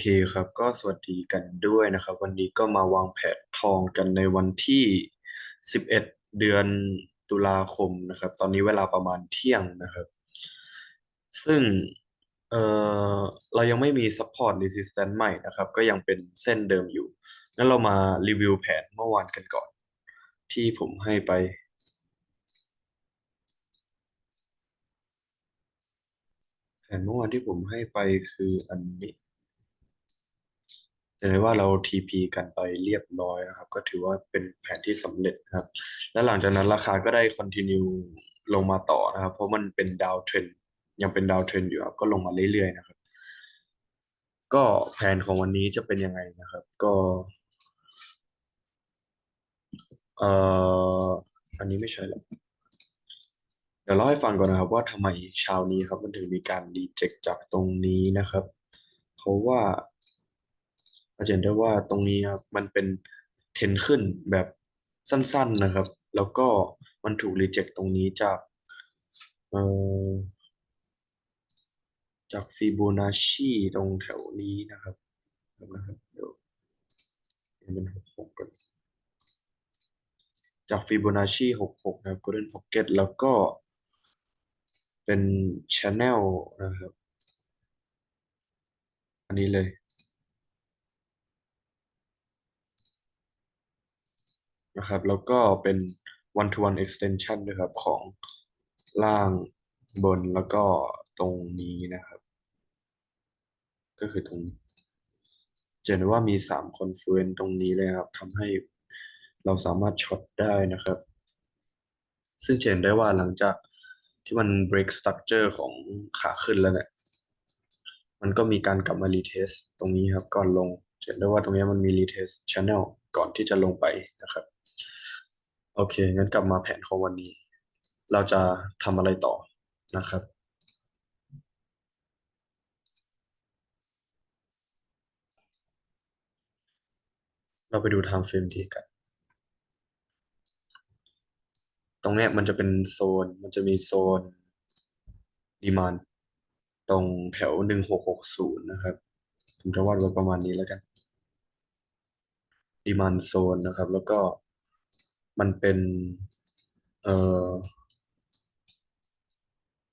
เคครับ ก็สวัสดีกันด้วยนะครับ วันนี้ก็มาวางแผนทองกันในวันที่ 11 เดือนตุลาคมนะครับ ตอนนี้เวลาประมาณเที่ยงนะครับ ซึ่งเอ่อเรายังไม่มี support resistance ใหม่นะครับ ก็ยังเป็นเส้นเดิมอยู่งั้นเรามารีวิวแผนเมื่อวานกันก่อน ที่ผมให้ไปแผนเมื่อวานที่ผมให้ไปคืออันนี้ เห็นไหมว่าเรา TP กันไปเรียบร้อยนะครับ ก็ถือว่าเป็นแผนที่สำเร็จครับ แล้วหลังจากนั้นราคาก็ได้ continue ลงมาต่อนะครับ เพราะมันเป็นดาวเทรนยังเป็นดาวเทรนอยู่ครับก็ลงมาเรื่อยๆนะครับ ก็แผนของวันนี้จะเป็นยังไงนะครับ ก็เอ่ออันนี้ไม่ใช่หรอกเดี๋ยวเล่าให้ฟังก่อนนะครับ ว่าทำไมเช้านี้ครับมันถึงมีการรีเจ็คจากตรงนี้นะครับ เพราะว่า จะเห็นได้ว่าตรงนี้ครับมันเป็นเทรนขึ้นแบบสั้นๆนะครับ แล้วก็มันถูกรีเจ็คตรงนี้จากเอ่อจากฟิโบนัชชีตรงแถวนี้นะครับนะครับเดี๋ยวเห็นเป็นหกหกกันจากฟิโบนัชชีหกหกนะครับ Golden Pocket แล้วก็เป็น Channel นะครับ อันนี้เลย นะครับ แล้วก็เป็น one to one extension ด้วยครับ ของล่างบนแล้วก็ตรงนี้นะครับ ก็คือตรงนี้จะเห็นว่ามีสาม confluence ตรงนี้เลยครับทำให้เราสามารถช็อตได้นะครับ ซึ่งจะเห็นได้ว่าหลังจากที่มัน break structure ของขาขึ้นแล้วเนี่ย มันก็มีการกลับมา retest ตรงนี้ครับ ก่อนลง เห็นได้ว่าตรงนี้มันมี retest channel ก่อนที่จะลงไปนะครับ โอเค งั้นกลับมาแผนของวันนี้ เราจะทำอะไรต่อนะครับ เราไปดู time frame ดีกัน ตรงเนี้ยมันจะเป็นโซน มันจะมีโซนดีมานตรงแถวหนึ่งหกหกศูนย์นะครับ ผมจะวาดไว้ประมาณนี้แล้วกันดีมานโซนนะครับ แล้วก็ มันเป็นเอ่อ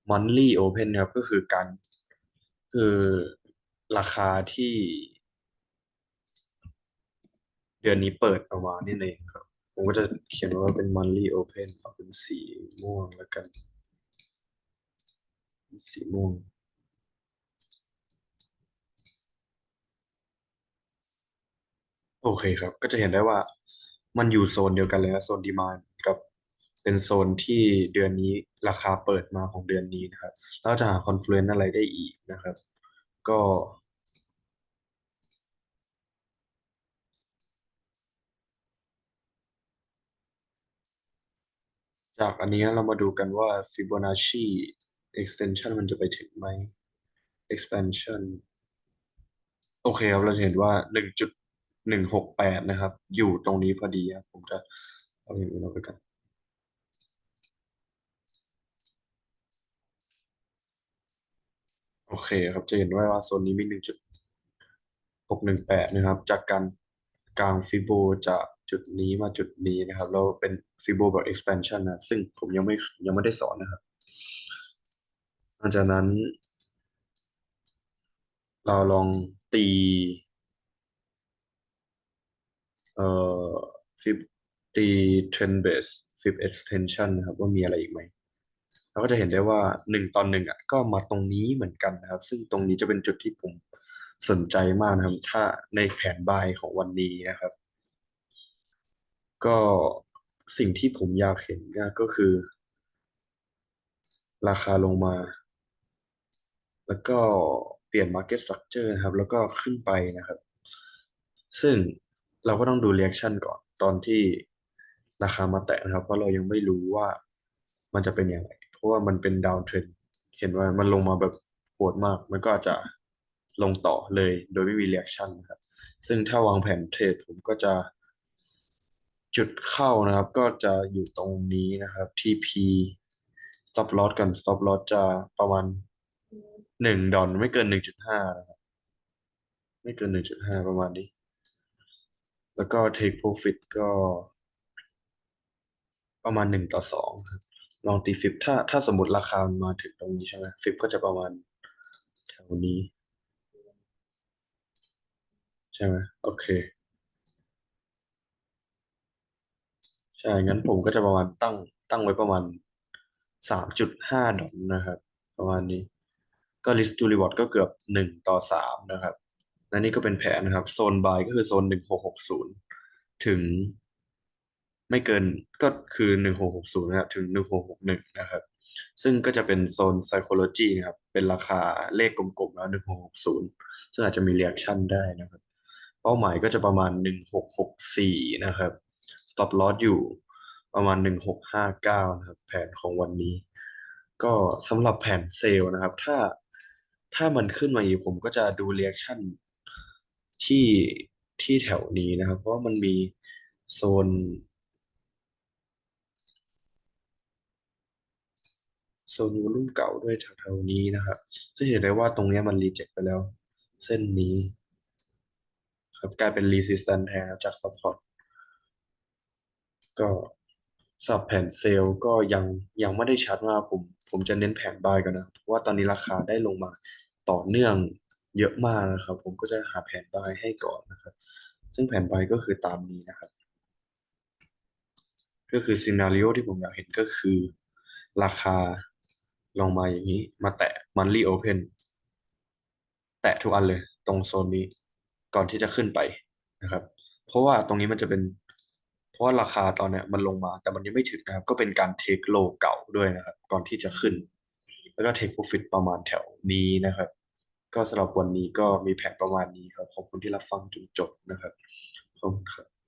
monthly open นะครับก็คือการคือราคาที่ เดือนนี้เปิดออกมานี่เองครับ ผมก็จะเขียนว่าเป็น monthly open เอาเป็นสีม่วงแล้วกัน สีม่วงโอเคครับ ก็จะเห็นได้ว่า มันอยู่โซนเดียวกันเลยนะโซนดีมานกับเป็นโซนที่เดือนนี้ราคาเปิดมาของเดือนนี้นะครับแล้วจะหาคอนฟลูเอนซ์อะไรได้อีกนะครับ ก็จากอันนี้เรามาดูกันว่า Fibonacci extension มันจะไปถึงไหม expansion โอเคครับเราเห็นว่าหนึ่งจุด หนึ่งหกแปดนะครับ อยู่ตรงนี้พอดีครับผมจะเอาอย่างอื่นเอาไปกันโอเคครับจะเห็นว่าโซนนี้มีหนึ่งจุดหกหนึ่งแปดนะครับ จากการกลางฟิโบจากจุดนี้มาจุดนี้นะครับแล้วเป็นฟิโบแบบ expansion นะ ซึ่งผมยังไม่ยังไม่ได้สอนนะครับหลังจากนั้น เราลองตี เอ่อฟิบตีเทรนเบสฟิบ extension นนะครับว่ามีอะไรอีกไหมเราก็จะเห็นได้ว่าหนึ่งตอนหนึ่งอะก็มาตรงนี้เหมือนกันนะครับ ซึ่งตรงนี้จะเป็นจุดที่ผมสนใจมากนะครับ ถ้าในแผนบายของวันนี้นะครับ ก็สิ่งที่ผมอยากเห็นก็คือ ราคาลงมา แล้วก็เปลี่ยน market structure นะครับ แล้วก็ขึ้นไปนะครับ ซึ่ง เราก็ต้องดู reaction ก่อนตอนที่ราคามาแตะนะครับ เพราะเรายังไม่รู้ว่ามันจะเป็นยังไงเพราะว่ามันเป็น down trend เห็นว่ามันลงมาแบบโหดมาก มันก็อาจจะลงต่อเลยโดยไม่มี reaction นะครับ ซึ่งถ้าวางแผนเทรดผมก็จะ จุดเข้านะครับ ก็จะอยู่ตรงนี้นะครับ TP stop loss กัน stop loss จะประมาณหนึ่งดอลไม่เกินหนึ่งจุดห้านะครับ ไม่เกินหนึ่งจุดห้าประมาณนี้ แล้วก็ take profit ก็ประมาณหนึ่งต่อสองครับลองตีฟิบถ้าถ้าสมมติราคามาถึงตรงนี้ใช่ไหมฟิบก็จะประมาณแถวนี้ ใช่ไหมโอเค ใช่ งั้นผมก็จะประมาณตั้งตั้งไว้ประมาณสามจุดห้าดอลนะครับ ประมาณนี้ ก็ risk to reward ก็เกือบหนึ่งต่อสามนะครับ และนี่ก็เป็นแผนนะครับ โซน buy ก็คือโซนหนึ่งหกหกศูนย์ถึงไม่เกินก็คือหนึ่งหกหกศูนย์นะครับถึงหนึ่งหกหกหนึ่งนะครับ ซึ่งก็จะเป็นโซน psychology นะครับ เป็นราคาเลขกลมๆแล้วหนึ่งหกหกศูนย์ซึ่งอาจจะมี reaction ได้นะครับ เป้าหมายก็จะประมาณหนึ่งหกหกสี่นะครับ stop loss อยู่ประมาณหนึ่งหกห้าเก้านะครับ แผนของวันนี้ ก็สำหรับแผนเซลล์นะครับ ถ้าถ้ามันขึ้นมาอีกผมก็จะดู reaction ที่ที่แถวนี้นะครับ เพราะมันมีโซน โซนวอลุ่มเก่าด้วยแถวๆนี้นะครับจะเห็นได้ว่าตรงเนี้ยมันรีเจ็คไปแล้ว เส้นนี้ ครับกลายเป็น resistance แทนจาก support ก็สับแผนเซลล์ก็ยังยังไม่ได้ชัดว่าผมผมจะเน้นแผนบายก่อนนะ เพราะว่าตอนนี้ราคาได้ลงมาต่อเนื่อง เยอะมากนะครับ ผมก็จะหาแผนบายให้ก่อนนะครับ ซึ่งแผนบายก็คือตามนี้นะครับ ก็คือซีนารีโอที่ผมอยากเห็นก็คือ ราคาลงมาอย่างนี้ มาแตะ monthly open แตะทุกอันเลย ตรงโซนนี้ก่อนที่จะขึ้นไปนะครับ เพราะว่าตรงนี้มันจะเป็น เพราะว่าราคาตอนเนี้ยมันลงมา แต่มันยังไม่ถึงนะครับ ก็เป็นการเทคโลเก่าด้วยนะครับ ก่อนที่จะขึ้น แล้วก็เทคโปรฟิตประมาณแถวนี้นะครับ ก็สำหรับวันนี้ก็มีแผนประมาณนี้ครับ ขอบคุณที่รับฟังจนจบนะครับ ขอบคุณครับ